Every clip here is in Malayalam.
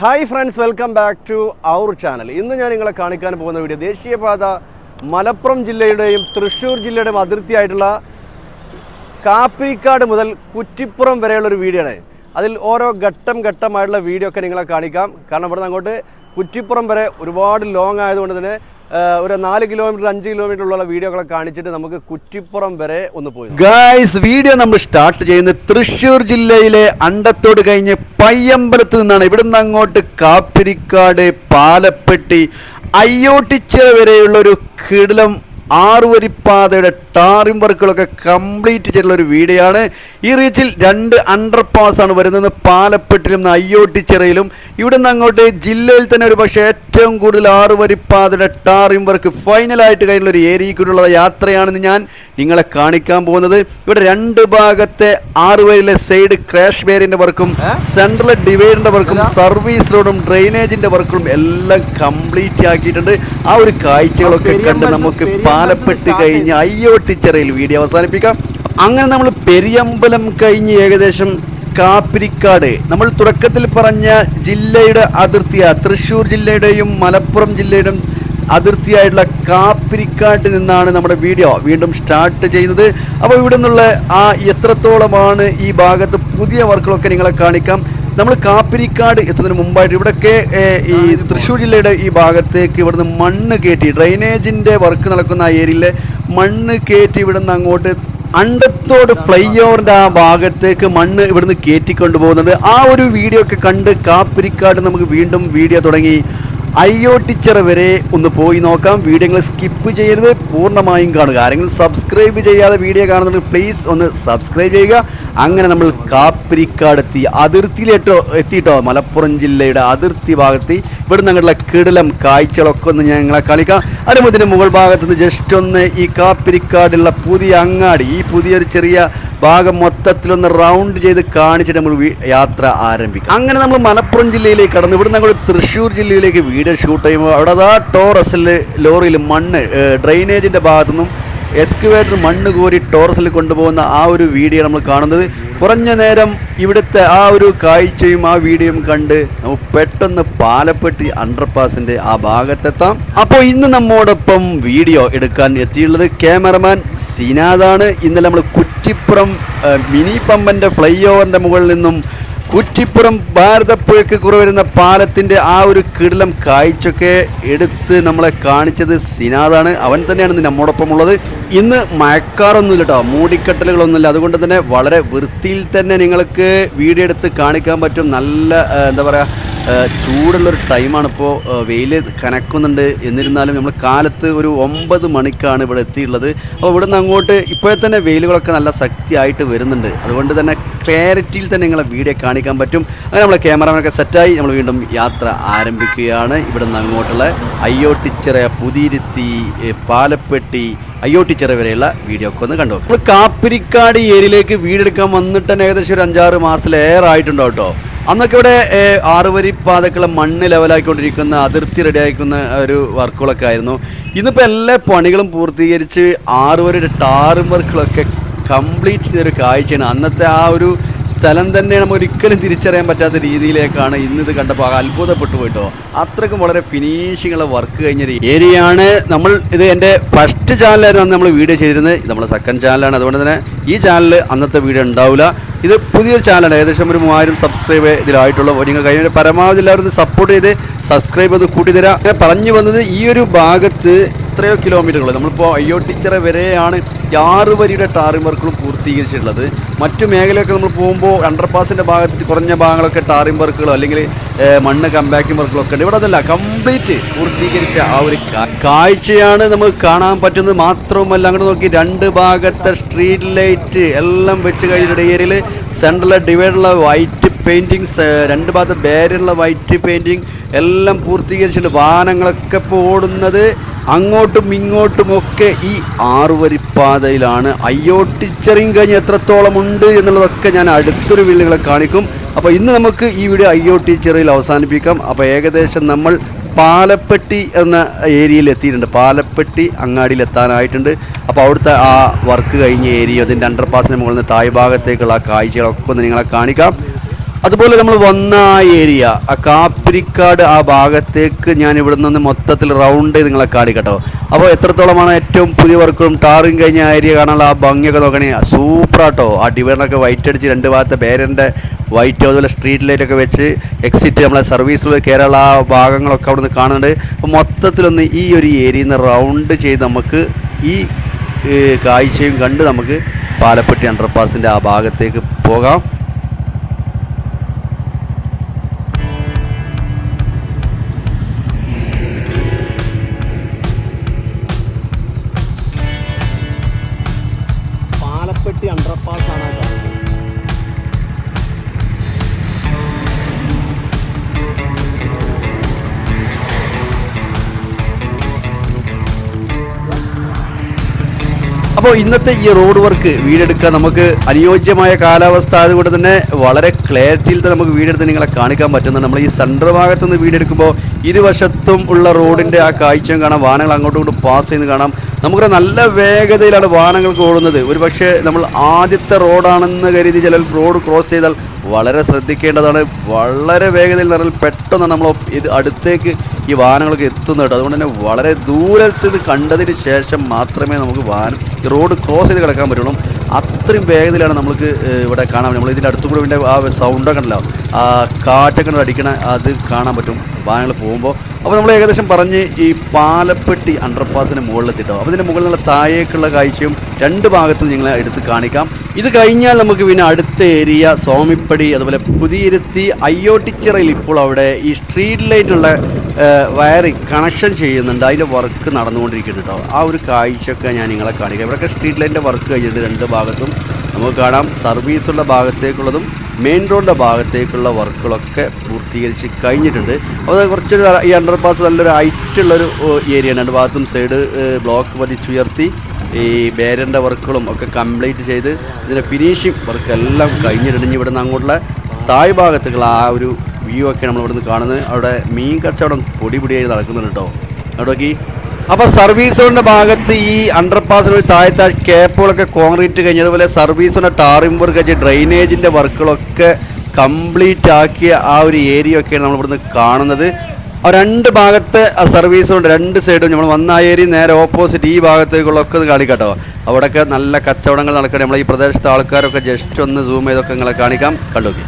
Hi friends welcome back to our channel ഇന്ന് ഞാൻ നിങ്ങളെ കാണിക്കാൻ പോകുന്ന വീഡിയോ ദേശീയപാത മലപ്പുറം ജില്ലയുടെയും തൃശ്ശൂർ ജില്ലയുടെയും അതിർത്തിയായിട്ടുള്ള കാപ്പിരിക്കാട് മുതൽ കുറ്റിപ്പുറം വരെയുള്ള ഒരു വീഡിയോ ആണ്. അതിൽ ഓരോ ഘട്ടം ഘട്ടമായിട്ടുള്ള വീഡിയോ ഒക്കെ നിങ്ങളെ കാണിക്കാം. കാരണം ഇവിടെ നിന്ന് അങ്ങോട്ട് കുറ്റിപ്പുറം വരെ ഒരുപാട് ലോങ് ആയതുകൊണ്ട് തന്നെ ഒരു നാല് കിലോമീറ്റർ അഞ്ച് കിലോമീറ്റർ ഉള്ള വീഡിയോകളെ കാണിച്ചിട്ട് നമുക്ക് കുറ്റിപ്പുറം വരെ ഒന്ന് പോയി ഗായ്സ് വീഡിയോ നമ്മൾ സ്റ്റാർട്ട് ചെയ്യുന്നത് തൃശ്ശൂർ ജില്ലയിലെ അണ്ടത്തോട് കഴിഞ്ഞ് പയ്യമ്പലത്ത് നിന്നാണ്. ഇവിടുന്ന് അങ്ങോട്ട് കാപ്പിരിക്കാട് പാലപ്പെട്ടി അയ്യോട്ടിച്ചിറ വരെയുള്ള ഒരു കിടിലം ആറുവരിപ്പാതയുടെ ടാറിംഗ് വർക്കുകളൊക്കെ കംപ്ലീറ്റ് ചെയ്തിട്ടുള്ള ഒരു വീഡിയോയാണ് ഈ റീച്ചിൽ രണ്ട് അണ്ടർ പാസ് ആണ് വരുന്നത്. പാലപ്പെട്ടിലും അയ്യോട്ടിച്ചിറയിലും നിന്ന് അങ്ങോട്ട് ജില്ലയിൽ തന്നെ ഒരു പക്ഷേ ഏറ്റവും കൂടുതൽ ആറുവരിപ്പാതയുടെ ടാറിംഗ് വർക്ക് ഫൈനലായിട്ട് കഴിഞ്ഞുള്ള ഒരു ഏരിയക്കുള്ള യാത്രയാണെന്ന് ഞാൻ നിങ്ങളെ കാണിക്കാൻ പോകുന്നത്. ഇവിടെ രണ്ട് ഭാഗത്തെ ആറ് വരിയിലെ സൈഡ് ക്രാഷ് ബേരിന്റെ വർക്കും സെൻട്രൽ ഡിവൈഡറിന്റെ വർക്കും സർവീസ് റോഡും ഡ്രെയിനേജിന്റെ വർക്കും എല്ലാം കംപ്ലീറ്റ് ആക്കിയിട്ടുണ്ട്. ആ ഒരു കാഴ്ചകളൊക്കെ കണ്ട് നമുക്ക് പാലപ്പെട്ട് കഴിഞ്ഞ് ടീച്ചറിൽ വീഡിയോ അവസാനിപ്പിക്കാം. അങ്ങനെ നമ്മൾ പെരിയമ്പലം കഴിഞ്ഞ് ഏകദേശം കാപ്പിരിക്കാട്. നമ്മൾ തുടക്കത്തിൽ പറഞ്ഞ ജില്ലയുടെ അതിർത്തിയ തൃശ്ശൂർ ജില്ലയുടെയും മലപ്പുറം ജില്ലയുടെയും അതിർത്തിയായിട്ടുള്ള കാപ്പിരിക്കാട്ടിൽ നിന്നാണ് നമ്മുടെ വീഡിയോ വീണ്ടും സ്റ്റാർട്ട് ചെയ്യുന്നത്. അപ്പോൾ ഇവിടെ നിന്നുള്ള ആ എത്രത്തോളമാണ് ഈ ഭാഗത്ത് പുതിയ വർക്കുകളൊക്കെ നിങ്ങളെ കാണിക്കാം. നമ്മൾ കാപ്പിരിക്കാട് എത്തുന്നതിന് മുമ്പായിട്ട് ഇവിടെയൊക്കെ ഈ തൃശ്ശൂർ ജില്ലയുടെ ഈ ഭാഗത്തേക്ക് ഇവിടുന്ന് മണ്ണ് കയറ്റി ഡ്രൈനേജിന്റെ വർക്ക് നടക്കുന്ന ആ ഏരിയയിലെ മണ്ണ് കയറ്റി ഇവിടുന്ന് അങ്ങോട്ട് അണ്ടത്തോട് ഫ്ലൈ ഓവറിന്റെ ആ ഭാഗത്തേക്ക് മണ്ണ് ഇവിടുന്ന് കയറ്റിക്കൊണ്ടു പോകുന്നത് ആ ഒരു വീഡിയോ ഒക്കെ കണ്ട് കാപ്പിരിക്കാട് നമുക്ക് വീണ്ടും വീഡിയോ തുടങ്ങി. അയ്യോട്ടിച്ചിറ വരെ ഒന്ന് പോയി നോക്കാം. വീഡിയോകൾ സ്കിപ്പ് ചെയ്യരുത്. പൂർണമായും കാണുക. ആരെങ്കിലും സബ്സ്ക്രൈബ് ചെയ്യാതെ വീഡിയോ കാണുന്നുണ്ടെങ്കിൽ പ്ലീസ് ഒന്ന് സബ്സ്ക്രൈബ് ചെയ്യുക. അങ്ങനെ നമ്മൾ കാപ്പിരിക്കാട് എത്തി. അതിർത്തിയിലേട്ടോ എത്തിയിട്ടോ? മലപ്പുറം ജില്ലയുടെ അതിർത്തി ഭാഗത്ത്. ഇവിടെ നിന്നുള്ള കിടലം കാഴ്ചകളൊക്കെ ഒന്ന് ഞങ്ങളെ കളിക്കാം അതിന് മുകൾ ഭാഗത്ത് നിന്ന് ജസ്റ്റ് ഒന്ന് ഈ കാപ്പിരിക്കാടുള്ള പുതിയ അങ്ങാടി. ഈ പുതിയൊരു ചെറിയ ഭാഗം മൊത്തത്തിലൊന്ന് റൗണ്ട് ചെയ്ത് കാണിച്ചിട്ട് നമ്മൾ യാത്ര ആരംഭിക്കും. അങ്ങനെ നമ്മൾ മലപ്പുറം ജില്ലയിലേക്ക് കടന്നു ഇവിടെ നമ്മൾ തൃശ്ശൂർ ജില്ലയിലേക്ക് വീഡിയോ ഷൂട്ട് ചെയ്യുമ്പോൾ അവിടെ ആ ടോറസിൽ ലോറിയിൽ മണ്ണ് ഡ്രെയിനേജിന്റെ ഭാഗത്തുനിന്നും എക്സ്കവേറ്റർ മണ്ണ് കോരി ടോറസിൽ കൊണ്ടുപോകുന്ന ആ ഒരു വീഡിയോ നമ്മൾ കാണുന്നത്. കുറഞ്ഞ നേരം ഇവിടുത്തെ ആ ഒരു കാഴ്ചയും ആ വീഡിയോയും കണ്ട് നമുക്ക് പെട്ടെന്ന് പാലപ്പെട്ടി അണ്ടർപാസിന്റെ ആ ഭാഗത്തെത്താം. അപ്പോൾ ഇന്ന് നമ്മോടൊപ്പം വീഡിയോ എടുക്കാൻ എത്തിയുള്ളത് ക്യാമറമാൻ സിനാദാണ്. ഇന്നലെ നമ്മൾ കുറ്റിപ്പുറം മിനി പമ്പന്റെ ഫ്ലൈ ഓവറിന്റെ മുകളിൽ നിന്നും കുറ്റിപ്പുറം ഭാരതപ്പുഴയ്ക്ക് കുറവരുന്ന പാലത്തിന്റെ ആ ഒരു കിടിലം കാഴ്ചയൊക്കെ എടുത്ത് നമ്മളെ കാണിച്ചത് സിനാദാണ്. അവൻ തന്നെയാണ് നമ്മോടൊപ്പം ഉള്ളത് ഇന്ന് മഴക്കാറൊന്നുമില്ല കേട്ടോ മൂടിക്കെട്ടലുകളൊന്നുമില്ല. അതുകൊണ്ട് തന്നെ വളരെ വൃത്തിയിൽ തന്നെ നിങ്ങൾക്ക് വീഡിയോ എടുത്ത് കാണിക്കാൻ പറ്റും. നല്ല എന്താ പറയുക ചൂടുള്ളൊരു ടൈമാണ് ഇപ്പോൾ വെയിൽ കനക്കുന്നുണ്ട്. എന്നിരുന്നാലും നമ്മൾ കാലത്ത് ഒരു ഒമ്പത് മണിക്കാണ് ഇവിടെ എത്തിയുള്ളത് അപ്പോൾ ഇവിടുന്ന് അങ്ങോട്ട് ഇപ്പോഴേ തന്നെ വെയിലുകളൊക്കെ നല്ല ശക്തിയായിട്ട് വരുന്നുണ്ട്. അതുകൊണ്ട് തന്നെ ക്ലാരിറ്റിയിൽ തന്നെ നിങ്ങളെ വീഡിയോ കാണിക്കാൻ പറ്റും. അങ്ങനെ നമ്മളെ ക്യാമറമാനൊക്കെ സെറ്റായി നമ്മൾ വീണ്ടും യാത്ര ആരംഭിക്കുകയാണ്. ഇവിടുന്ന് അങ്ങോട്ടുള്ള അയ്യോട്ടിച്ചിറ പുതിയിരുത്തി പാലപ്പെട്ടി അയ്യോട്ടിച്ചിറ വരെയുള്ള വീഡിയോ ഒക്കെ ഒന്ന് കണ്ടു നമ്മൾ കാപ്പിരിക്കാട് ഏരിയയിലേക്ക് വീടെടുക്കാൻ വന്നിട്ട് തന്നെ ഏകദേശം ഒരു അഞ്ചാറ് മാസത്തിലേറെ ആയിട്ടുണ്ടോ കേട്ടോ? അന്നൊക്കെ ഇവിടെ ആറുവരി പാതക്കുള്ള മണ്ണ് ലെവലാക്കിക്കൊണ്ടിരിക്കുന്ന അതിർത്തി റെഡിയാക്കുന്ന ഒരു വർക്കുകളൊക്കെ ആയിരുന്നു. ഇന്നിപ്പോൾ എല്ലാ പണികളും പൂർത്തീകരിച്ച് ആറുവരിയുടെ ടാറും വർക്കുകളൊക്കെ കംപ്ലീറ്റ് ചെയ്തൊരു കാഴ്ചയാണ്. അന്നത്തെ ആ ഒരു സ്ഥലം തന്നെ നമുക്ക് ഒരിക്കലും തിരിച്ചറിയാൻ പറ്റാത്ത രീതിയിലേക്കാണ് ഇന്ന് ഇത് കണ്ടപ്പോൾ അത്ഭുതപ്പെട്ടു പോയിട്ടോ. അത്രയ്ക്കും വളരെ ഫിനിഷിങ്ങുള്ള വർക്ക് കഴിഞ്ഞ ഏരിയയാണ് നമ്മൾ ഇത് എന്റെ ഫസ്റ്റ് ചാനലായിരുന്നു അന്ന് നമ്മൾ വീഡിയോ ചെയ്തിരുന്നത്. നമ്മുടെ സെക്കൻഡ് ചാനലാണ് അതുകൊണ്ട് തന്നെ ഈ ചാനലിൽ അന്നത്തെ വീഡിയോ ഉണ്ടാവില്ല ഇത് പുതിയൊരു ചാനലാണ് ഏകദേശം ഒരു മൂവായിരം സബ്സ്ക്രൈബ് ഇതിലായിട്ടുള്ള നിങ്ങൾ കഴിഞ്ഞ പരമാവധി എല്ലാവരും സപ്പോർട്ട് ചെയ്ത് സബ്സ്ക്രൈബ് ചെയ്ത് കൂട്ടി തരാം. പറഞ്ഞു വന്നത് ഈ ഒരു ഭാഗത്ത് എത്രയോ കിലോമീറ്ററുകൾ നമ്മളിപ്പോൾ അയ്യോ ടീച്ചറെ വരെയാണ് ആറ് വരിയുടെ ടാറിംഗ് വർക്കുകൾ പൂർത്തീകരിച്ചിട്ടുള്ളത്. മറ്റു മേഖലയൊക്കെ നമ്മൾ പോകുമ്പോൾ അണ്ടർപാസിന്റെ ഭാഗത്ത് കുറഞ്ഞ ഭാഗങ്ങളൊക്കെ ടാറിംഗ് വർക്കുകളോ അല്ലെങ്കിൽ മണ്ണ് കമ്പാക്കിംഗ് വർക്കുകളൊക്കെ ഉണ്ട്. ഇവിടെ അതല്ല കംപ്ലീറ്റ് പൂർത്തീകരിച്ച ആ ഒരു കാഴ്ചയാണ് നമുക്ക് കാണാൻ പറ്റുന്നത്. മാത്രവുമല്ല അങ്ങോട്ട് നോക്കി രണ്ട് ഭാഗത്തെ സ്ട്രീറ്റ് ലൈറ്റ് എല്ലാം വെച്ച് കഴിഞ്ഞിട്ട് ഏരിയയിൽ സെൻട്രൽ ഡിവൈഡുള്ള വൈറ്റ് പെയിന്റിങ്സ് രണ്ട് ഭാഗത്ത് ബാരിയുള്ള വൈറ്റ് പെയിന്റിങ് എല്ലാം പൂർത്തീകരിച്ചിട്ടുണ്ട് വാഹനങ്ങളൊക്കെ ഇപ്പോൾ ഓടുന്നത്. അങ്ങോട്ടും ഇങ്ങോട്ടും ഒക്കെ ഈ ആറുവരിപ്പാതയിലാണ്. അയ്യോ ടീച്ചറിങ് കഴിഞ്ഞ് എത്രത്തോളം ഉണ്ട് എന്നുള്ളതൊക്കെ ഞാൻ അടുത്തൊരു വീടുകളെ കാണിക്കും. അപ്പോൾ ഇന്ന് നമുക്ക് ഈ വീഡിയോ ടീച്ചറിൽ അവസാനിപ്പിക്കാം. അപ്പോൾ ഏകദേശം നമ്മൾ പാലപ്പെട്ടി എന്ന ഏരിയയിൽ എത്തിയിട്ടുണ്ട്. പാലപ്പെട്ടി അങ്ങാടിയിൽ എത്താനായിട്ടുണ്ട്. അപ്പോൾ അവിടുത്തെ ആ വർക്ക് കഴിഞ്ഞ ഏരിയ അതിന്റെ അണ്ടർപാസിന് മുകളിൽ നിന്ന് താഴ്ഭാഗത്തേക്കുള്ള ആ കാഴ്ചകളൊക്കെ ഒന്ന് നിങ്ങളെ കാണിക്കാം. അതുപോലെ നമ്മൾ വന്ന ഏരിയ. ആ കാപ്പിരിക്കാട് ആ ഭാഗത്തേക്ക് ഞാൻ ഇവിടെ നിന്ന് മൊത്തത്തിൽ റൗണ്ട് നിങ്ങളെ കാണിക്കട്ടോ അപ്പോൾ എത്രത്തോളമാണ് ഏറ്റവും പുതിയ വർക്കും ടാറും കഴിഞ്ഞ ഏരിയ കാണാനുള്ള ആ ഭംഗിയൊക്കെ നോക്കണേ. സൂപ്പറാട്ടോ ആ ഡിവൈഡറൊക്കെ വൈറ്റ് അടിച്ച് രണ്ട് ഭാഗത്തെ പേരന്റെ വൈറ്റ് അതുപോലെ സ്ട്രീറ്റ് ലൈറ്റ് ഒക്കെ വെച്ച് എക്സിറ്റ് നമ്മളെ സർവീസിൽ കേരള ഭാഗങ്ങളൊക്കെ അവിടെ നിന്ന് കാണുന്നുണ്ട്. അപ്പോൾ മൊത്തത്തിലൊന്ന് ഈ ഒരു ഏരിയയിൽ നിന്ന് റൗണ്ട് ചെയ്ത് നമുക്ക് ഈ കാഴ്ചയും കണ്ട് നമുക്ക് പാലപ്പെട്ടി അണ്ടർപാസിന്റെ ആ ഭാഗത്തേക്ക് പോകാം. അപ്പോൾ ഇന്നത്തെ ഈ റോഡ് വർക്ക് വീടെടുക്കാൻ നമുക്ക് അനുയോജ്യമായ കാലാവസ്ഥ അതുകൊണ്ട് തന്നെ വളരെ ക്ലാരിറ്റിയിൽ തന്നെ നമുക്ക് വീടെടുത്ത് നിങ്ങളെ കാണിക്കാൻ പറ്റുന്നുണ്ട് നമ്മൾ ഈ സെൻട്രൽ ഭാഗത്തുനിന്ന് വീടെടുക്കുമ്പോൾ ഇരുവശത്തും ഉള്ള റോഡിന്റെ ആ കാഴ്ചയും കാണാം. വാഹനങ്ങൾ അങ്ങോട്ടും ഇങ്ങോട്ടും പാസ് ചെയ്ത് കാണാം. നമുക്കറിയാം നല്ല വേഗതയിലാണ് വാഹനങ്ങൾ ഓടുന്നത്. ഒരു പക്ഷേ നമ്മൾ ആദ്യത്തെ റോഡാണെന്ന് കരുതി ചില റോഡ് ക്രോസ് ചെയ്താൽ വളരെ ശ്രദ്ധിക്കേണ്ടതാണ്. വളരെ വേഗതയിൽ നിറഞ്ഞാൽ പെട്ടെന്ന് നമ്മൾ ഇത് അടുത്തേക്ക് ഈ വാഹനങ്ങൾക്ക് എത്തുന്നത് അതുകൊണ്ട് തന്നെ വളരെ ദൂരത്തിൽ നിന്ന് കണ്ടതിന് ശേഷം മാത്രമേ നമുക്ക് വാഹനം ഈ റോഡ് ക്രോസ് ചെയ്ത് കിടക്കാൻ പറ്റുള്ളൂ. അത്രയും വേഗതയിലാണ് നമുക്ക് ഇവിടെ കാണാൻ നമ്മൾ ഇതിന്റെ അടുത്ത് കൂടെ ഇതിന്റെ ആ സൗണ്ടൊക്കെ ഉണ്ടല്ലോ. ആ കാറ്റൊക്കെ അടിക്കണ അത് കാണാൻ പറ്റും. വാഹനങ്ങൾ പോകുമ്പോൾ അപ്പോൾ നമ്മൾ ഏകദേശം പറഞ്ഞ് ഈ പാലപ്പെട്ടി അണ്ടർപാസിന് മുകളിലെത്തിട്ടോ അപ്പോൾ ഇതിന്റെ മുകളിൽ നല്ല താഴേക്കുള്ള കാഴ്ചയും രണ്ട് ഭാഗത്തും നിങ്ങളെ എടുത്ത് കാണിക്കാം. ഇത് കഴിഞ്ഞാൽ നമുക്ക് പിന്നെ അടുത്ത ഏരിയ സോമിപ്പടി അതുപോലെ പുതിയിരുത്തി അയ്യോട്ടിച്ചിറയിൽ ഇപ്പോൾ അവിടെ ഈ സ്ട്രീറ്റ് ലൈറ്റുള്ള വയറിങ് കണക്ഷൻ ചെയ്യുന്നുണ്ട്. അതിന്റെ വർക്ക് നടന്നുകൊണ്ടിരിക്കുന്നുണ്ട് കേട്ടോ ആ ഒരു കാഴ്ചയൊക്കെ ഞാൻ നിങ്ങളെ കാണിക്കാം. ഇവിടെയൊക്കെ സ്ട്രീറ്റ് ലൈറ്റിന്റെ വർക്ക് കഴിഞ്ഞിട്ട് രണ്ട് ഭാഗത്തും നമുക്ക് കാണാം. സർവീസുള്ള ഭാഗത്തേക്കുള്ളതും മെയിൻ റോഡിന്റെ ഭാഗത്തേക്കുള്ള വർക്കുകളൊക്കെ പൂർത്തീകരിച്ച് കഴിഞ്ഞിട്ടുണ്ട്. അപ്പോൾ കുറച്ചൊരു ഈ അണ്ടർപാസ് നല്ലൊരു ഹൈറ്റുള്ളൊരു ഏരിയയാണ് രണ്ട് ഭാഗത്തും സൈഡ് ബ്ലോക്ക് പതിച്ചുയർത്തി ഈ ബേരന്റെ വർക്കുകളും ഒക്കെ കംപ്ലീറ്റ് ചെയ്ത് ഇതിന്റെ ഫിനിഷിംഗ് വർക്ക് എല്ലാം കഴിഞ്ഞിട്ടുണ്ട്. ഇവിടെ നിന്ന് അങ്ങോട്ടുള്ള താഴ് ഭാഗത്തേക്കുള്ള ആ ഒരു വ്യൂ ഒക്കെ നമ്മൾ ഇവിടുന്ന് കാണുന്നത്. അവിടെ മീൻ കച്ചവടം പൊടിപൊടിയായി നടക്കുന്നുണ്ട് കേട്ടോ. അവിടെ നോക്കി. അപ്പോൾ സർവീസ് റോഡിന്റെ ഭാഗത്ത് ഈ അണ്ടർപാസ് ഒരു താഴത്തെ കേപ്പുകളൊക്കെ കോൺക്രീറ്റ് കഴിഞ്ഞ് അതുപോലെ സർവീസിന്റെ ടാറിംഗ് വർക്ക് വെച്ച് ഡ്രൈനേജിന്റെ വർക്കുകളൊക്കെ കംപ്ലീറ്റ് ആക്കിയ ആ ഒരു ഏരിയ ഒക്കെയാണ് നമ്മൾ ഇവിടുന്ന് കാണുന്നത്. ആ രണ്ട് ഭാഗത്തെ സർവീസ് റോഡ് രണ്ട് സൈഡും നമ്മൾ വന്ന ആ ഏരിയ നേരെ ഓപ്പോസിറ്റ് ഈ ഭാഗത്തേക്കുള്ളൊക്കെ കാണിക്കട്ടോ. അവിടെയൊക്കെ നല്ല കച്ചവടങ്ങൾ നടക്കട്ടെ നമ്മൾ ഈ പ്രദേശത്തെ ആൾക്കാരൊക്കെ ജസ്റ്റ് ഒന്ന് സൂം ചെയ്തൊക്കെ നിങ്ങളെ കാണിക്കാം. കണ്ടോക്കി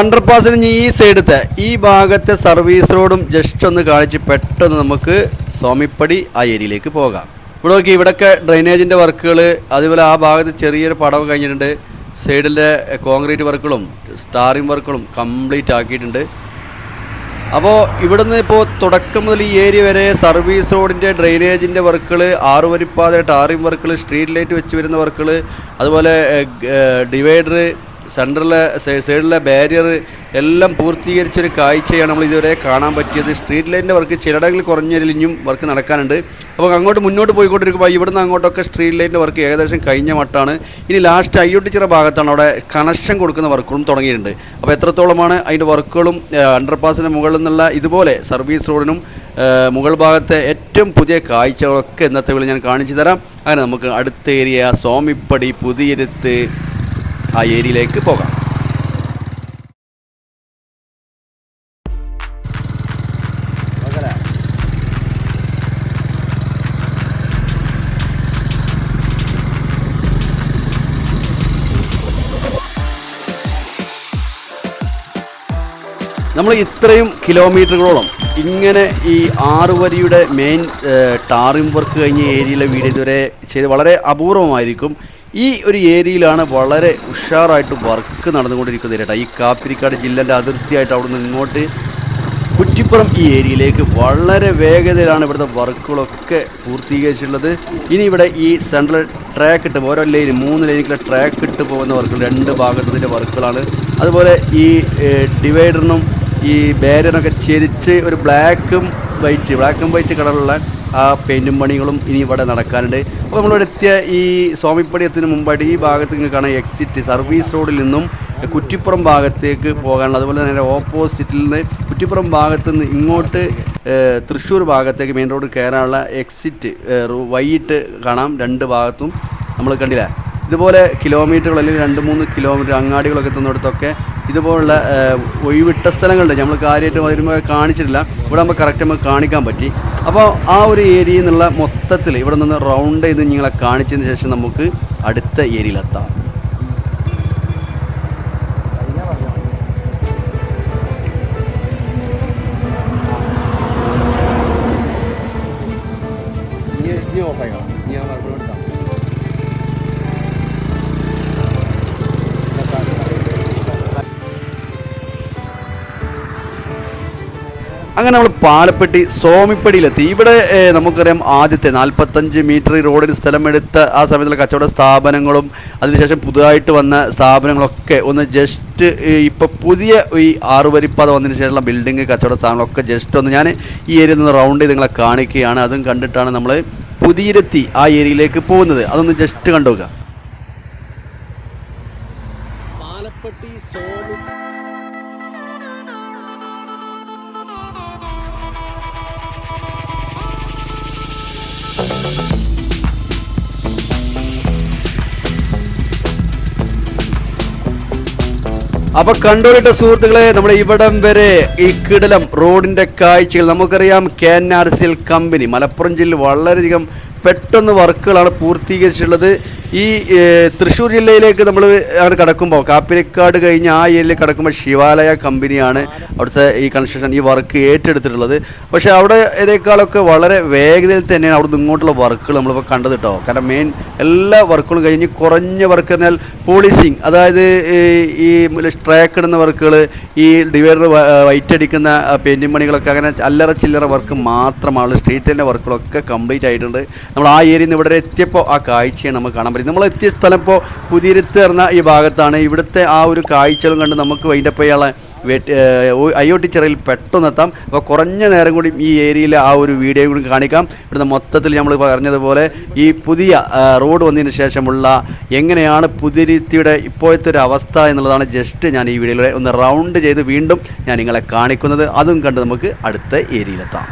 അണ്ടർപാസിന് ഇനി ഈ സൈഡത്തെ ഈ ഭാഗത്തെ സർവീസ് റോഡും ജസ്റ്റ് ഒന്ന് കാണിച്ച് പെട്ടെന്ന് നമുക്ക് സ്വാമിപ്പടി ആ ഏരിയയിലേക്ക് പോകാം. ഇവിടെ നോക്കി ഇവിടെയൊക്കെ ഡ്രൈനേജിന്റെ വർക്കുകൾ അതുപോലെ ആ ഭാഗത്ത് ചെറിയൊരു പടവ് കഴിഞ്ഞിട്ടുണ്ട്. സൈഡിലെ കോൺക്രീറ്റ് വർക്കുകളും സ്റ്റാറിംഗ് വർക്കുകളും കംപ്ലീറ്റ് ആക്കിയിട്ടുണ്ട്. അപ്പോൾ ഇവിടുന്ന് ഇപ്പോൾ തുടക്കം മുതൽ ഈ ഏരിയ വരെ സർവീസ് റോഡിന്റെ ഡ്രെയിനേജിന്റെ വർക്കുകൾ ആറുവരിപ്പാത ടാറിംഗ് വർക്കുകൾ സ്ട്രീറ്റ് ലൈറ്റ് വെച്ച് വരുന്ന വർക്കുകൾ അതുപോലെ ഡിവൈഡർ സെന്ററിലെ സൈഡിലെ ബാരിയർ എല്ലാം പൂർത്തീകരിച്ചൊരു കാഴ്ചയാണ് നമ്മൾ ഇതുവരെ കാണാൻ പറ്റിയത്. സ്ട്രീറ്റ് ലൈറ്റിന്റെ വർക്ക് ചിലടങ്ങളിൽ കുറഞ്ഞൊരിഞ്ഞും വർക്ക് നടക്കാനുണ്ട്. അപ്പോൾ അങ്ങോട്ട് മുന്നോട്ട് പോയിക്കൊണ്ടിരിക്കുമ്പോൾ ഇവിടുന്ന് അങ്ങോട്ടൊക്കെ സ്ട്രീറ്റ് ലൈറ്റിന്റെ വർക്ക് ഏകദേശം കഴിഞ്ഞ മട്ടാണ്. ഇനി ലാസ്റ്റ് അയ്യൊട്ടിച്ചിറ ഭാഗത്താണ് അവിടെ കണക്ഷൻ കൊടുക്കുന്ന വർക്കുകളും തുടങ്ങിയിട്ടുണ്ട്. അപ്പോൾ എത്രത്തോളമാണ് അതിന്റെ വർക്കുകളും അണ്ടർപാസിന്റെ മുകളിൽ നിന്നുള്ള ഇതുപോലെ സർവീസ് റോഡിനും മുകൾ ഭാഗത്തെ ഏറ്റവും പുതിയ കാഴ്ചകളൊക്കെ ഇന്നത്തെ വിളി ഞാൻ കാണിച്ചു തരാം. അങ്ങനെ നമുക്ക് അടുത്ത ഏരിയ സ്വാമിപ്പടി പുതിയരുത്ത് ആ ഏരിയയിലേക്ക് പോകാം. നമ്മൾ ഇത്രയും കിലോമീറ്ററുകളോളം ഇങ്ങനെ ഈ ആറുവരിയുടെ മെയിൻ ടാറിംഗ് വർക്ക് കഴിഞ്ഞ ഏരിയയിലെ വീട് ഇതുവരെ ചെയ്ത് വളരെ അപൂർവമായിരിക്കും. ഈ ഒരു ഏരിയയിലാണ് വളരെ ഉഷാറായിട്ട് വർക്ക് നടന്നുകൊണ്ടിരിക്കുന്നത് കേട്ടോ. ഈ കാപ്പിരിക്കാട് ജില്ലന്റെ അതിർത്തിയായിട്ട് അവിടെ നിന്ന് ഇങ്ങോട്ട് കുറ്റിപ്പുറം ഈ ഏരിയയിലേക്ക് വളരെ വേഗതയിലാണ് ഇവിടുത്തെ വർക്കുകളൊക്കെ പൂർത്തീകരിച്ചിട്ടുള്ളത്. ഇനി ഇവിടെ ഈ സെൻട്രൽ ട്രാക്ക് ഇട്ട് ഓരോ ലൈൻ മൂന്ന് ലൈനിലെ ട്രാക്ക് ഇട്ട് പോകുന്ന വർക്കുകൾ രണ്ട് ഭാഗത്തിന്റെ വർക്കുകളാണ്. അതുപോലെ ഈ ഡിവൈഡറിനും ഈ ബാരിയറിനൊക്കെ ചെരിച്ച് ഒരു ബ്ലാക്കും വൈറ്റ് ബ്ലാക്കും വൈറ്റ് കളറുള്ള ആ പെയിന്റും പണികളും ഇനി ഇവിടെ നടക്കാനുണ്ട്. അപ്പോൾ നമ്മളിവിടെ എത്തിയ ഈ സ്വാമിപ്പടി എത്തുന്നതിന് മുമ്പായിട്ട് ഈ ഭാഗത്ത് നിങ്ങൾക്ക് കാണാം എക്സിറ്റ് സർവീസ് റോഡിൽ നിന്നും കുറ്റിപ്പുറം ഭാഗത്തേക്ക് പോകാനുള്ള അതുപോലെ നേരെ ഓപ്പോസിറ്റിൽ നിന്ന് കുറ്റിപ്പുറം ഭാഗത്ത് നിന്ന് ഇങ്ങോട്ട് തൃശ്ശൂർ ഭാഗത്തേക്ക് മെയിൻ റോഡ് കയറാനുള്ള എക്സിറ്റ് വൈകിട്ട് കാണാം രണ്ട് ഭാഗത്തും. നമ്മൾ കണ്ടില്ല? ഇതുപോലെ കിലോമീറ്ററുകൾ അല്ലെങ്കിൽ രണ്ട് മൂന്ന് കിലോമീറ്റർ അങ്ങാടികളൊക്കെ എത്തുന്നിടത്തൊക്കെ ഇതുപോലുള്ള ഒഴിവിട്ട സ്ഥലങ്ങളുണ്ട്. നമ്മൾ കാര്യമായിട്ട് വരുമ്പോൾ കാണിച്ചിട്ടില്ല. ഇവിടെ നമുക്ക് കറക്റ്റ് നമുക്ക് കാണിക്കാൻ പറ്റി. അപ്പോൾ ആ ഒരു ഏരിയയിൽ നിന്നുള്ള മൊത്തത്തിൽ ഇവിടെ നിന്ന് റൗണ്ട് ചെയ്ത് നിങ്ങളെ കാണിച്ചതിന് ശേഷം നമുക്ക് അടുത്ത ഏരിയയിലെത്താം അങ്ങനെ നമ്മൾ പാലപ്പെട്ടി സോമിപ്പടിയിലെത്തി ഇവിടെ നമുക്കറിയാം ആദ്യത്തെ നാൽപ്പത്തഞ്ച് മീറ്റർ റോഡിന് സ്ഥലമെടുത്ത ആ സമയത്തുള്ള കച്ചവട സ്ഥാപനങ്ങളും അതിനുശേഷം പുതുതായിട്ട് വന്ന സ്ഥാപനങ്ങളൊക്കെ ഒന്ന് ജസ്റ്റ് ഇപ്പോൾ പുതിയ ഈ ആറുവരിപ്പാത വന്നതിന് ശേഷമുള്ള ബിൽഡിംഗ് കച്ചവട സ്ഥാപനങ്ങളൊക്കെ ജസ്റ്റ് ഒന്ന് ഞാൻ ഈ ഏരിയയിൽ നിന്ന് റൗണ്ട് ചെയ്ത് നിങ്ങളെ കാണിക്കുകയാണ്. അതും കണ്ടിട്ടാണ് നമ്മൾ പുതിയിരത്തി ആ ഏരിയയിലേക്ക് പോകുന്നത്. അതൊന്ന് ജസ്റ്റ് കണ്ടുനോക്കുക. അപ്പൊ കണ്ടോളിട്ട സുഹൃത്തുക്കളെ നമ്മുടെ ഇവിടം വരെ ഈ കിടലം റോഡിന്റെ കാഴ്ചകൾ. നമുക്കറിയാം K N R C L company Malappuram ജില്ലയിൽ വളരെയധികം പെട്ടെന്ന് വർക്കുകളാണ് പൂർത്തീകരിച്ചിട്ടുള്ളത്. ഈ തൃശ്ശൂർ ജില്ലയിലേക്ക് നമ്മൾ ആണ് കടക്കുമ്പോൾ കാപ്പിരിക്കാട് കഴിഞ്ഞ് ആ ഏരിയയിൽ കടക്കുമ്പോൾ ശിവാലയ കമ്പനിയാണ് അവിടുത്തെ ഈ കൺസ്ട്രക്ഷൻ ഈ വർക്ക് ഏറ്റെടുത്തിട്ടുള്ളത്. പക്ഷേ അവിടെ ഇതേക്കാളൊക്കെ വളരെ വേഗതയിൽ തന്നെയാണ് അവിടുന്ന് ഇങ്ങോട്ടുള്ള വർക്കുകൾ നമ്മളിപ്പോൾ കണ്ടത് കേട്ടോ കാരണം മെയിൻ എല്ലാ വർക്കുകളും കഴിഞ്ഞ് കുറഞ്ഞ വർക്ക് എന്നാൽ പോളിഷിങ് അതായത് ഈ ഈ സ്ട്രാക്ക് ഇടുന്ന വർക്കുകൾ ഈ ഡിവൈഡർ വൈറ്റ് അടിക്കുന്ന പെയിന്റിങ് പണികളൊക്കെ അങ്ങനെ അല്ലറ ചില്ലറ വർക്ക് മാത്രമാണ്. സ്ട്രീറ്റിന്റെ വർക്കുകളൊക്കെ കംപ്ലീറ്റ് ആയിട്ടുണ്ട്. നമ്മൾ ആ ഏരിയയിൽ നിന്ന് ഇവിടെ എത്തിയപ്പോൾ ആ കാഴ്ചയാണ് നമുക്ക് കാണാൻ പറ്റും നമ്മൾ എത്തിയ സ്ഥലം ഇപ്പോൾ പുതിയരുത്ത് എന്ന ഈ ഭാഗത്താണ്. ഇവിടുത്തെ ആ ഒരു കാഴ്ചകളും കണ്ട് നമുക്ക് വൈൻഡപ്പ് ചെയ്യാനുള്ള ഐ ഒ ടി ചിറയിൽ പെട്ടെന്ന് എത്താം. അപ്പോൾ കുറഞ്ഞ നേരം കൂടി ഈ ഏരിയയിലെ ആ ഒരു വീഡിയോ കൂടി കാണിക്കാം. ഇവിടുന്ന് മൊത്തത്തിൽ നമ്മൾ പറഞ്ഞതുപോലെ ഈ പുതിയ റോഡ് വന്നതിന് ശേഷമുള്ള എങ്ങനെയാണ് പുതിരുത്തിയുടെ ഇപ്പോഴത്തെ ഒരു അവസ്ഥ എന്നുള്ളതാണ് ജസ്റ്റ് ഞാൻ ഈ വീഡിയോയിലൂടെ ഒന്ന് റൗണ്ട് ചെയ്ത് വീണ്ടും ഞാൻ നിങ്ങളെ കാണിക്കുന്നത്. അതും കണ്ട് നമുക്ക് അടുത്ത ഏരിയയിലെത്താം.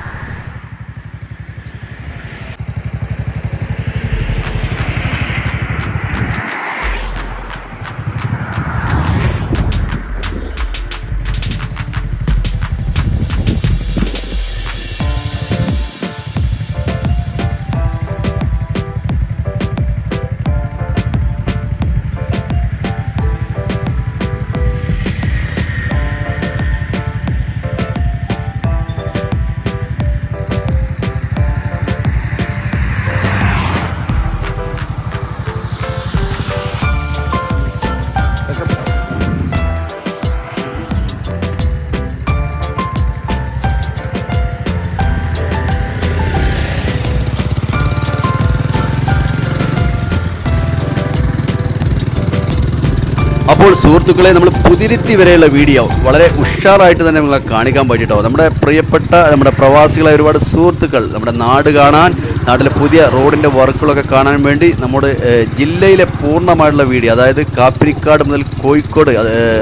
സുഹൃത്തുക്കളെ നമ്മൾ പുതിരുത്തി വരെയുള്ള വീഡിയോ വളരെ ഉഷാറായിട്ട് തന്നെ നിങ്ങളെ കാണിക്കാൻ പറ്റിട്ടോ? നമ്മുടെ പ്രിയപ്പെട്ട നമ്മുടെ പ്രവാസികളെ ഒരുപാട് സുഹൃത്തുക്കൾ നമ്മുടെ നാട് കാണാൻ നാട്ടിലെ പുതിയ റോഡിന്റെ വർക്കുകളൊക്കെ കാണാൻ വേണ്ടി നമ്മുടെ ജില്ലയിലെ പൂർണമായിട്ടുള്ള വീഡിയോ അതായത് കാപ്പിരിക്കാട് മുതൽ കോഴിക്കോട്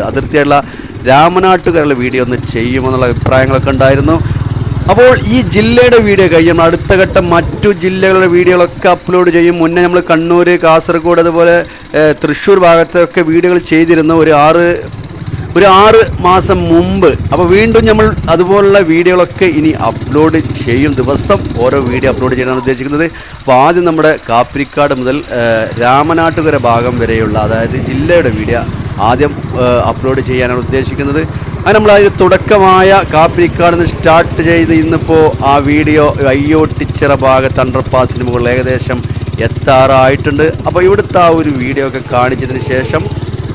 അതിർത്തിയായിട്ടുള്ള രാമനാട്ടുകാരുള്ള വീഡിയോ ഒന്ന് ചെയ്യുമെന്നുള്ള അഭിപ്രായങ്ങളൊക്കെ ഉണ്ടായിരുന്നു. അപ്പോൾ ഈ ജില്ലയുടെ വീഡിയോ കഴിയും അടുത്ത ഘട്ടം മറ്റു ജില്ലകളുടെ വീഡിയോകളൊക്കെ അപ്ലോഡ് ചെയ്യും. മുന്നേ നമ്മൾ കണ്ണൂർ കാസർഗോഡ് അതുപോലെ തൃശ്ശൂർ ഭാഗത്തൊക്കെ വീഡിയോകൾ ചെയ്തിരുന്ന. ഒരു ആറ് ഒരു ആറ് മാസം മുമ്പ്. അപ്പോൾ വീണ്ടും നമ്മൾ അതുപോലുള്ള വീഡിയോകളൊക്കെ ഇനി അപ്ലോഡ് ചെയ്യും. ദിവസം ഓരോ വീഡിയോ അപ്ലോഡ് ചെയ്യാനാണ് ഉദ്ദേശിക്കുന്നത്. അപ്പോൾ ആദ്യം നമ്മുടെ കാപ്പിരിക്കാട് മുതൽ രാമനാട്ടുകര ഭാഗം വരെയുള്ള അതായത് ജില്ലയുടെ വീഡിയോ ആദ്യം അപ്ലോഡ് ചെയ്യാനാണ് ഉദ്ദേശിക്കുന്നത്. അങ്ങനെ നമ്മൾ അതിന് തുടക്കമായ കാപ്പിരിക്കാട് നിന്ന് സ്റ്റാർട്ട് ചെയ്ത് ഇന്നിപ്പോൾ ആ വീഡിയോ അയ്യോട്ടിച്ചിറ ഭാഗത്ത് അണ്ടർപാസിന് മുകളിൽ ഏകദേശം എത്താറായിട്ടുണ്ട്. അപ്പോൾ ഇവിടുത്തെ ആ ഒരു വീഡിയോ ഒക്കെ കാണിച്ചതിന് ശേഷം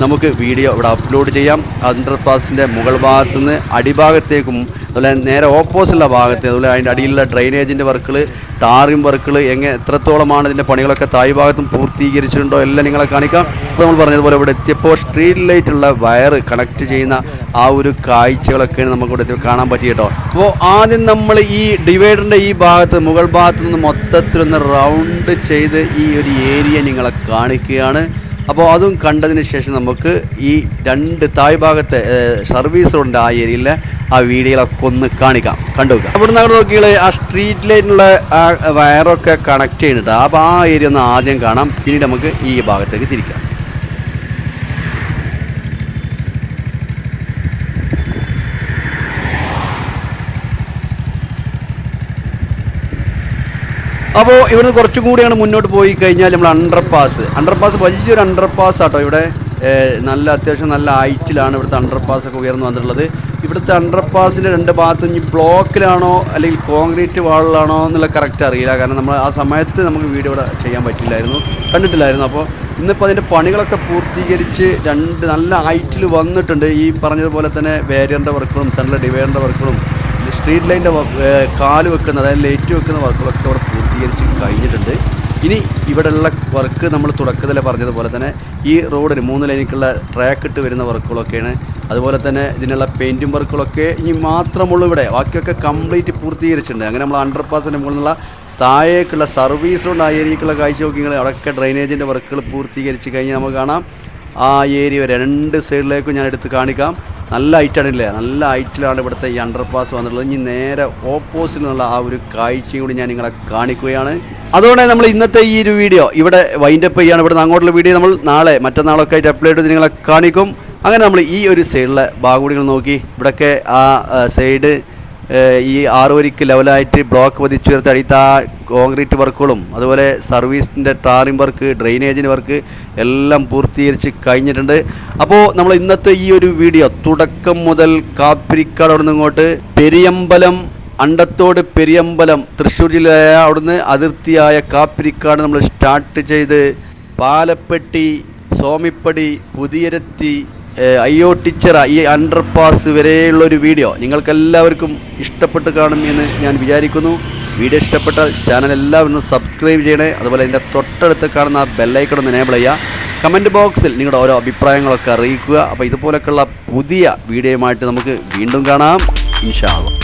നമുക്ക് വീഡിയോ ഇവിടെ അപ്ലോഡ് ചെയ്യാം. അണ്ടർപാസിന്റെ മുകൾ ഭാഗത്തുനിന്ന് അടിഭാഗത്തേക്കും അതുപോലെ നേരെ ഓപ്പോസിറ്റുള്ള ഭാഗത്ത് അതുപോലെ അതിന്റെ അടിയിലുള്ള ഡ്രൈനേജിന്റെ വർക്കുകൾ ടാറിംഗ് വർക്കുകൾ എങ്ങനെ എത്രത്തോളമാണ് ഇതിന്റെ പണികളൊക്കെ താഴ് ഭാഗത്തും പൂർത്തീകരിച്ചിട്ടുണ്ടോ എല്ലാം നിങ്ങളെ കാണിക്കാം. ഇപ്പോൾ നമ്മൾ പറഞ്ഞതുപോലെ ഇവിടെ എത്തിയപ്പോൾ സ്ട്രീറ്റ് ലൈറ്റുള്ള വയർ കണക്ട് ചെയ്യുന്ന ആ ഒരു കാഴ്ചകളൊക്കെയാണ് നമുക്ക് ഇവിടെ കാണാൻ പറ്റി കേട്ടോ. അപ്പോൾ ആദ്യം നമ്മൾ ഈ ഡിവൈഡറിന്റെ ഈ ഭാഗത്ത് മുകൾ ഭാഗത്ത് നിന്ന് മൊത്തത്തിലൊന്ന് റൗണ്ട് ചെയ്ത് ഈ ഒരു ഏരിയ നിങ്ങളെ കാണിക്കുകയാണ്. അപ്പോൾ അതും കണ്ടതിന് ശേഷം നമുക്ക് ഈ രണ്ട് തായ് ഭാഗത്തെ സർവീസ് റോഡിന്റെ ആ ഏരിയയിലെ ആ വീഡിയോകളൊക്കെ ഒന്ന് കാണിക്കാം. കണ്ടു വെക്കാം അവിടെ നിന്ന് നോക്കിയാൽ ആ സ്ട്രീറ്റ് ലൈറ്റിനുള്ള ആ വയറൊക്കെ കണക്ട് ചെയ്യുന്നുണ്ട് അപ്പോൾ ആ ഏരിയ ഒന്ന് ആദ്യം കാണാം. പിന്നീട് നമുക്ക് ഈ ഭാഗത്തേക്ക് തിരിക്കാം. അപ്പോൾ ഇവിടുന്ന് കുറച്ചും കൂടിയാണ് മുന്നോട്ട് പോയി കഴിഞ്ഞാൽ നമ്മൾ അണ്ടർ പാസ് അണ്ടർ പാസ് വലിയൊരു അണ്ടർ പാസ് ആട്ടോ. ഇവിടെ നല്ല അത്യാവശ്യം നല്ല ഹൈറ്റിലാണ് ഇവിടുത്തെ അണ്ടർ പാസ് ഒക്കെ ഉയർന്നു വന്നിട്ടുള്ളത്. ഇവിടുത്തെ അണ്ടർ പാസിന്റെ രണ്ട് ഭാഗത്തും ഇനി ബ്ലോക്കിലാണോ അല്ലെങ്കിൽ കോൺക്രീറ്റ് വാളിലാണോ എന്നുള്ള കറക്റ്റ് അറിയില്ല. കാരണം നമ്മൾ ആ സമയത്ത് നമുക്ക് വീഡിയോ ഇവിടെ ചെയ്യാൻ പറ്റില്ലായിരുന്നു. കണ്ടിട്ടില്ലായിരുന്നു. അപ്പോൾ ഇന്നിപ്പോൾ അതിന്റെ പണികളൊക്കെ പൂർത്തീകരിച്ച് രണ്ട് നല്ല ഹൈറ്റിൽ വന്നിട്ടുണ്ട്. ഈ പറഞ്ഞതുപോലെ തന്നെ വേരിയറിന്റെ വർക്കുകളും സെൻട്രൽ ഡിവൈഡറിന്റെ വർക്കുകളും സ്ട്രീറ്റ് ലൈന്റെ കാൽ വെക്കുന്ന അതായത് ലൈറ്റ് വെക്കുന്ന വർക്കുകളൊക്കെ ഇവിടെ പൂർത്തീകരിച്ച് കഴിഞ്ഞിട്ടുണ്ട്. ഇനി ഇവിടെയുള്ള വർക്ക് നമ്മൾ തുടക്കത്തിൽ പറഞ്ഞതുപോലെ തന്നെ ഈ റോഡിന് മൂന്ന് ലൈനിക്കുള്ള ട്രാക്ക് ഇട്ട് വരുന്ന വർക്കുകളൊക്കെയാണ്. അതുപോലെ തന്നെ ഇതിനുള്ള പെയിന്റും വർക്കുകളൊക്കെ ഇനി മാത്രമുള്ളൂ ഇവിടെ. ബാക്കിയൊക്കെ കംപ്ലീറ്റ് പൂർത്തീകരിച്ചിട്ടുണ്ട്. അങ്ങനെ നമ്മൾ അണ്ടർ പാസിന്റെ മുകളിലുള്ള താഴേക്കുള്ള സർവീസ് റോഡ് ആ ഏരിയക്കുള്ള കാഴ്ച നോക്കിയെങ്കിൽ അവിടെയൊക്കെ ഡ്രൈനേജിന്റെ വർക്കുകൾ പൂർത്തീകരിച്ച് കഴിഞ്ഞാൽ നമുക്ക് കാണാം. ആ ഏരിയ രണ്ട് സൈഡിലേക്കും ഞാൻ എടുത്ത് കാണിക്കാം. നല്ല ഹൈറ്റാണില്ലേ നല്ല ഹൈറ്റിലാണ് ഇവിടുത്തെ ഈ അണ്ടർ പാസ് വന്നിട്ടുള്ളത്. ഇനി നേരെ ഓപ്പോസിറ്റ് നിന്നുള്ള ആ ഒരു കാഴ്ചയും കൂടി ഞാൻ നിങ്ങളെ കാണിക്കുകയാണ്. അതുകൊണ്ട് നമ്മൾ ഇന്നത്തെ ഈ ഒരു വീഡിയോ ഇവിടെ വൈൻഡപ്പ് ചെയ്യാണ് ഇവിടുന്ന് അങ്ങോട്ടുള്ള വീഡിയോ നമ്മൾ നാളെ മറ്റന്നാളൊക്കെ ആയിട്ട് അപ്ലോഡ് ചെയ്ത് നിങ്ങളെ കാണിക്കും. അങ്ങനെ നമ്മൾ ഈ ഒരു സൈഡിലെ ഭാഗം കൂടി നോക്കി. ഇവിടെയൊക്കെ ആ സൈഡ് ഈ ആറ് വരിക്ക് ലെവലായിട്ട് ബ്ലോക്ക് പതിച്ചുയർത്തി അടിത്ത കോൺക്രീറ്റ് വർക്കുകളും അതുപോലെ സർവീസിന്റെ ടാറിംഗ് വർക്ക് ഡ്രെയിനേജിന് വർക്ക് എല്ലാം പൂർത്തീകരിച്ച് കഴിഞ്ഞിട്ടുണ്ട്. അപ്പോൾ നമ്മൾ ഇന്നത്തെ ഈ ഒരു വീഡിയോ തുടക്കം മുതൽ കാപ്പിരിക്കാട് അവിടെ ഇങ്ങോട്ട് പെരിയമ്പലം അണ്ടത്തോട് പെരിയമ്പലം തൃശ്ശൂർ ജില്ലയായ അവിടുന്ന് അതിർത്തിയായ കാപ്പിരിക്കാട് നമ്മൾ സ്റ്റാർട്ട് ചെയ്ത് പാലപ്പെട്ടി സോമിപ്പടി പുതിയരത്തി ഏഹ് അയ്യോട്ടിച്ചിറ ഈ അണ്ടർ പാസ് വരെയുള്ള ഒരു വീഡിയോ നിങ്ങൾക്കെല്ലാവർക്കും ഇഷ്ടപ്പെട്ട് കാണും എന്ന് ഞാൻ വിചാരിക്കുന്നു. വീഡിയോ ഇഷ്ടപ്പെട്ടാൽ ചാനൽ എല്ലാവരും സബ്സ്ക്രൈബ് ചെയ്യണേ. അതുപോലെ അതിന്റെ തൊട്ടടുത്ത് കാണുന്ന ആ ബെല്ലൈക്കൺ ഒന്ന് എനേബിൾ ചെയ്യുക. കമന്റ് ബോക്സിൽ നിങ്ങളുടെ ഓരോ അഭിപ്രായങ്ങളൊക്കെ അറിയിക്കുക. അപ്പോൾ ഇതുപോലൊക്കെയുള്ള പുതിയ വീഡിയോയുമായിട്ട് നമുക്ക് വീണ്ടും കാണാം. ഇൻഷാ അള്ളാ.